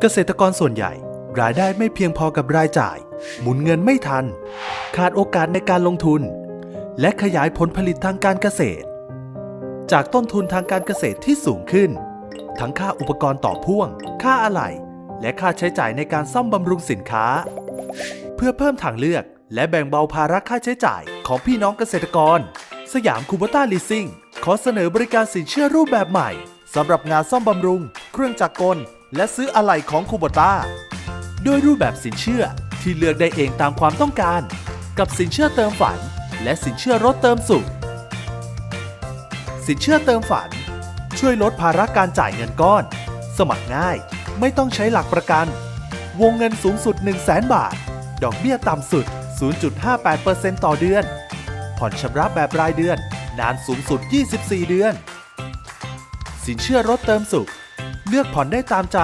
เกษตรกรส่วนใหญ่ รายได้ไม่เพียงพอกับรายจ่าย หมุนเงินไม่ทัน ขาดโอกาสในการลงทุน และขยายผลผลิตทางการเกษตร จากต้นทุนทางการเกษตรที่สูงขึ้น ทั้งค่าอุปกรณ์ต่อพ่วง ค่าอะไหล่และค่าใช้จ่ายในการซ่อมบำรุงสินค้า เพื่อเพิ่มทางเลือกและแบ่งเบาภาระค่าใช้จ่ายของพี่น้องเกษตรกร สยามคูเบต้าลีซิ่งขอเสนอบริการสินเชื่อรูปแบบใหม่สำหรับงานซ่อมบำรุง เครื่องจักรกล และซื้ออะไหล่ของคูเบต้าโดยรูปแบบสินเชื่อที่เลือกได้เองตามความต้องการ กับสินเชื่อเติมฝัน และสินเชื่อรถเติมสุข สินเชื่อเติมฝัน ช่วยลดภาระการจ่ายเงินก้อน สมัครง่ายไม่ต้องใช้หลักประกัน วงเงินสูงสุด 1 0 0 0 0แบาท ดอกเบี้ยต่ำสุด 0.58%ต่อเดือน ผ่อนชำระแบบรายเดือน นานสูงสุด 24 เดือน สินเชื่อรถเติมสุข เลือกผ่อนได้ตามใจ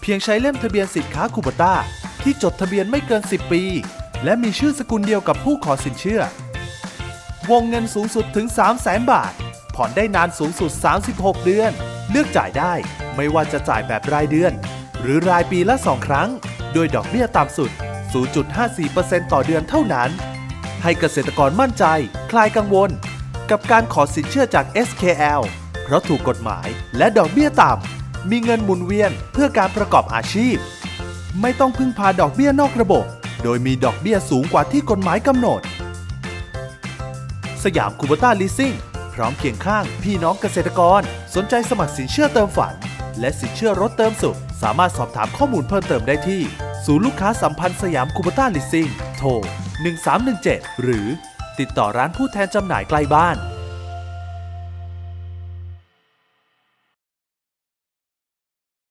เพียงใช้เล่มทะเบียนสินค้าคูปต้าที่จดทะเบียนไม่เกิน 10 ปี และมีชื่อสกุลเดียวกับผู้ขอสินเชื่อ วงเงินสูงสุดถึง 3 0 0แสนบาท ผ่อนได้นานสูงสุด 36 เดือน เลือกจ่ายได้ไม่ว่าจะจ่ายแบบรายเดือน หรือรายปีละ 2 ครั้ง โดยดอกเบี้ยต่ำสุด 0.54%ต่อเดือนเท่านั้น ให้เกษตรกรมั่นใจ คลายกังวล กับการขอสินเชื่อจาก SKL เพราะถูกกฎหมายและดอกเบี้ยต่ำ มีเงินหมุนเวียนเพื่อการประกอบอาชีพ ไม่ต้องพึ่งพาดอกเบี้ยนอกระบบ โดยมีดอกเบี้ยสูงกว่าที่กฎหมายกำหนด สยามคูเบต้าลีซิ่งพร้อมเคียงข้างพี่น้องเกษตรกร สนใจสมัครสินเชื่อเติมฝัน และสินเชื่อรถเติมสุข สามารถสอบถามข้อมูลเพิ่มเติมได้ที่ ศูนย์ลูกค้าสัมพันธ์สยามคูเบต้าลีซิ่งโทร 1317 หรือติดต่อร้านผู้แทนจำหน่ายใกล้บ้าน